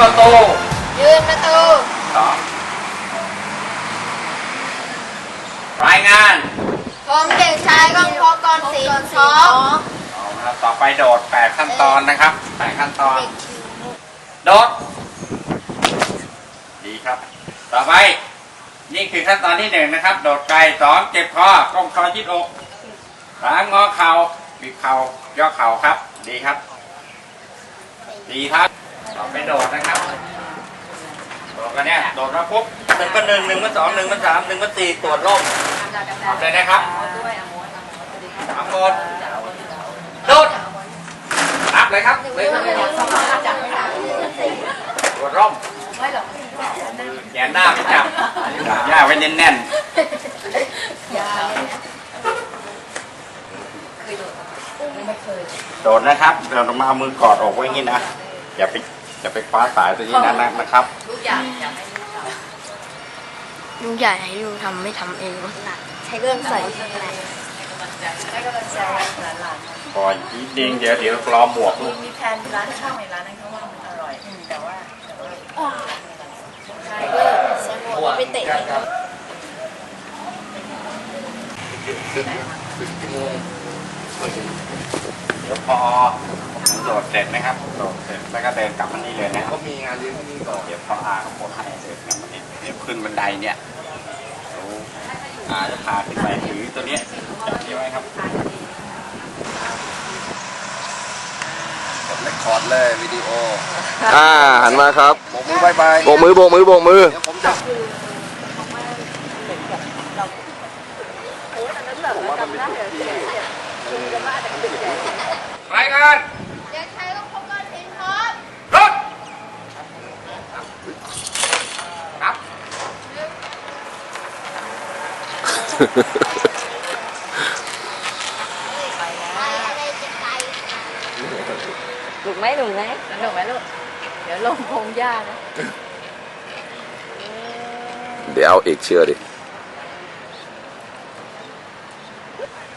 ประตูยืนประตูสองรายงานผมเด็กชายก้องพกรศิลป์พร้อมเอาละครับต่อไปโดดแปดขั้นตอนนะครับแปดขั้นตอน โดด ดีครับ ต่อไป นี่คือขั้นตอนที่หนึ่งนะครับ โดดไกลสองเจ็บคอก้มคอยืดอกขางอเข่าบิดเข่าย่อเข่าครับ ดีครับ ดีครับ ต่อไปโดดนะครับโดดกันเนี่ยโดดมาปุ๊บหนึ่งเป็นหนึ่งหนึ่งเป็นสองหนึ่งเป็นสามหนึ่งเป็นสี่ตรวจร่มเอาเลยนะครับสามคนโดดนับเลยครับเลยตรวจร่มแขนหน้าไม่จับย่าไว้แน่นๆโดดนะครับเดินออกมาเอามือกอดอกไว้อย่างนี้นะ อย่าไป อย่าไปคว้าสายตัวนี้นะนะนะครับลุงใหญ่ให้ลุงทำไม่ทำเองใช้เครื่องใส่ก่อนจริงๆเดี๋ยวเดี๋ยวรอหมวกลูกมีแพลนร้านข้าวในร้านนั้นเขาว่ามันอร่อย แต่ว่าแต่ว่าใช้หมวกไปเตะเดี๋ยวพอผม โดดเสร็จนะครับ โดดเสร็จแล้วก็เดินกลับมานี่เลยนะเขามีงานเลี้ยงที่นี่ก่อนเดี๋ยวพออาเขาบอกให้เดินกลับมานี่เดี๋ยวขึ้นบันไดเนี่ยเดี๋ยวอาจะพาขึ้นไปถือตัวเนี้ยจับนี้ไว้ครับกดเรคคอร์ดเลยวิดีโออ่าหันมาครับโบกมือบายบายโบกมือโบกมือโบกมือเดี๋ยวผมจะผมว่ามันเป็นจุดที่รายงาน เด็กชายก้องพกรศิลป์พร้อม รถครับ ไปอะไรจะไป หนุกไหมหนุกไหมสนุกไหมลูก เดี๋ยวลงพงหญ้านะ เดี๋ยวเอาอีกเชื่อดิ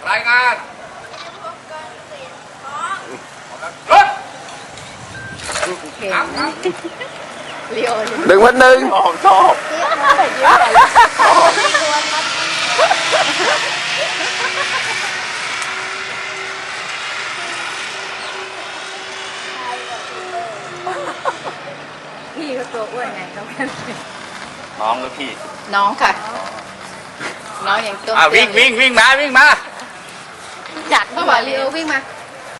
รายงานพกรศิลป์พร้อมรถเก่งนะเรียวเลยหนึ่งพันหนึ่งชอบชอบพี่เขาตัวอ้วนไงเขาเป็น น้องหรือพี่ น้องค่ะ น้องอย่างตัวอ่าวิ่งวิ่งวิ่งมาวิ่งมาจัดเข้ามาเรียววิ่งมา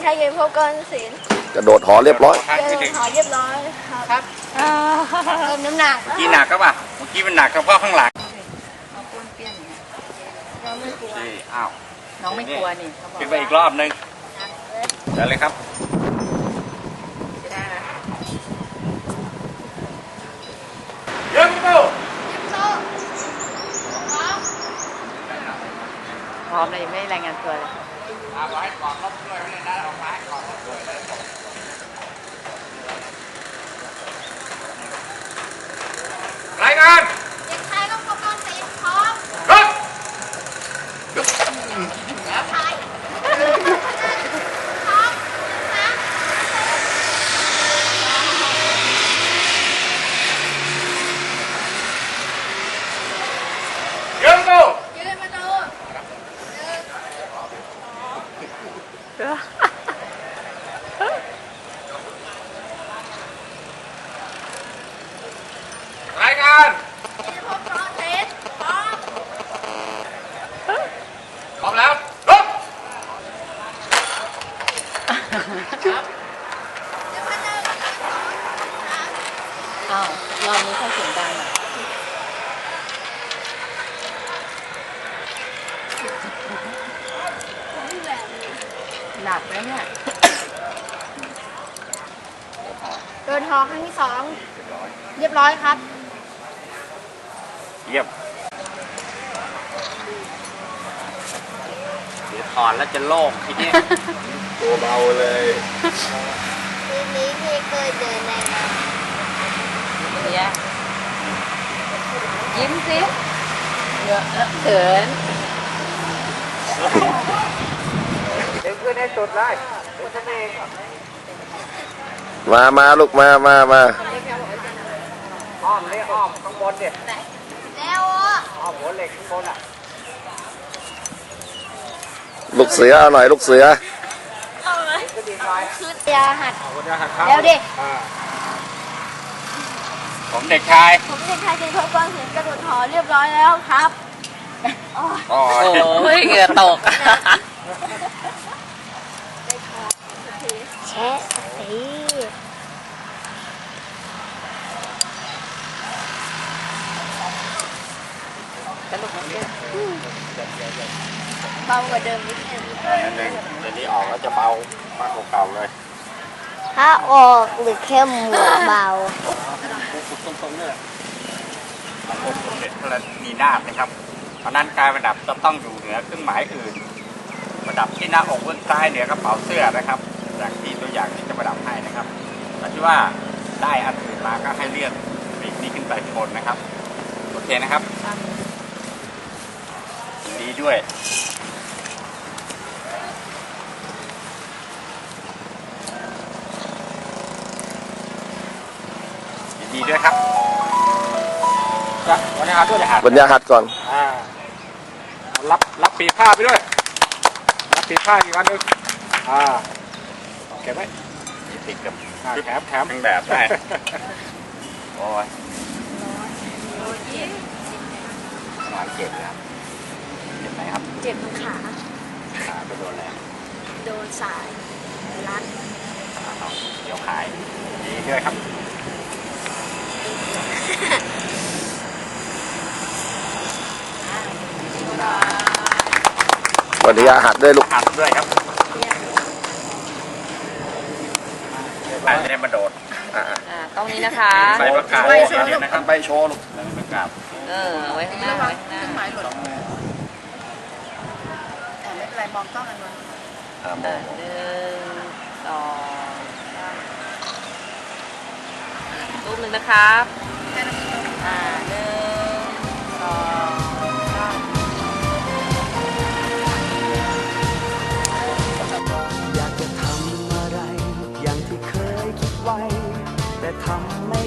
ชายเย็นพกรศิลป์กระโดดหอเรียบร้อยทางเดิไปนถึงหอเรียบร้อยครับครับเพิ่มน้ำหนักเมื่อกี้หนักก็ป่ะเมื่อกี้มันหนักเฉพาะข้างหลังเอาป้วนเปี้ยนเนี่ยเราไม่กลัวนี่อ้าวน้องไม่กลัวนี่เขาบอกขึ้นไปอีกรอบนึงเดี๋ยวเลยครับ จะได้ไหม เยี่ยมกู โซ่พร้อม พ ร้อมเลยไม่รายงานตัวเลย เอาไว้ก่อนลบด้วยไม่ได้เอาไว้ก่อนลบด้วยเลยรายงาน เด็กชายก้องพกรศิลป์พร้อม รถ แล้วชายพร้อมนะ เยี่ยมกู ยืนประตูหนึ่ง รายงาน เย็นพกรศิลป์พร้อม พร้อมแล้วรถ เดี๋ยวพันหนึ่งสองสาม อ้าวรอบนี้เขาเสียงดังอะหนักไหมเนี่ยเดินหอครั้งที่สองเรียบร้อยครับ เยี่ยมเดี๋ยวถอนแล้วจะโล่งทีเนี้ยตัวเบาเลย ทีนี้พี่เคยเดินในน้ เนี่ยยิ้มสิเยอะเขินมามาลูกมามามาำอ้อมนี่อ้อมข้างบนดิแล้วอะอ้อมหัวเหล็กข้างบนอะ ลูกเสือเอาหน่อยลูกเสือก็ดีหน่อยคือยาหัดขอบคุณนะครับแล้วดิอ่า ผมเด็กชายผมเด็กชายเจนทบกองเสียงกระโดดหอเรียบร้อยแล้วครับอ๋อโอ้ยโอ้ยเหงื่อตกแชะสีสนุกมากเลยเบากว่าเดิมนิดนึงนั่นเองเดี๋ยวนี้ออกแล้วจะเบามากกว่าเก่าเลย ถ้าออกหรือแค่หมวกเบา ตรงๆเนี่ยพระองค์สมเด็จพระนีนาถนะครับ เพราะนั้นการประดับจะต้องอยู่เหนือเครื่องหมายอื่น ประดับที่หน้าอกเบื้องซ้ายเหนือกระเป๋าเสื้อนะครับอย่างที่ตัวอย่างที่จะประดับให้นะครับแต่ที่ว่าได้อันอื่นมาก็ให้เลื่อนปีกนี้ขึ้นไปข้างบนนะครับ โอเคนะครับยินดีด้วย ยินดีด้วยครับจ้ะวันนี้ครับด้วยจะหัดบรรยาหัดก่อนอ่ารับรับปีผ้าไปด้วย รับปีผ้าอีกอันหนึงอ่าเก็บไว้มีติดกับอ่าแถมแถมแบบได้โอ้ยหวานเจ็บเลยครับเจ็บไหนครับเจ็บตรงขาขาไปโดนแล้วโดนสายรัดเดี๋ยวขายดีด้วยครับ บรรยาหัดด้วยลูกหัดด้วยครับอาจจะได้มาโดดอ่าอ่าต้องนี้นะคะใบประกาศใบเดี๋ยวนะครับใบโชว์ลูกใบประกาศเออไว้ข้างหน้าไว้ข้างหน้าแต่ไม่เป็นไรมองกล้องอันนั้นอ่ามองหนึ่งสองรูปหนึ่งนะครับอ่าหนึ่ง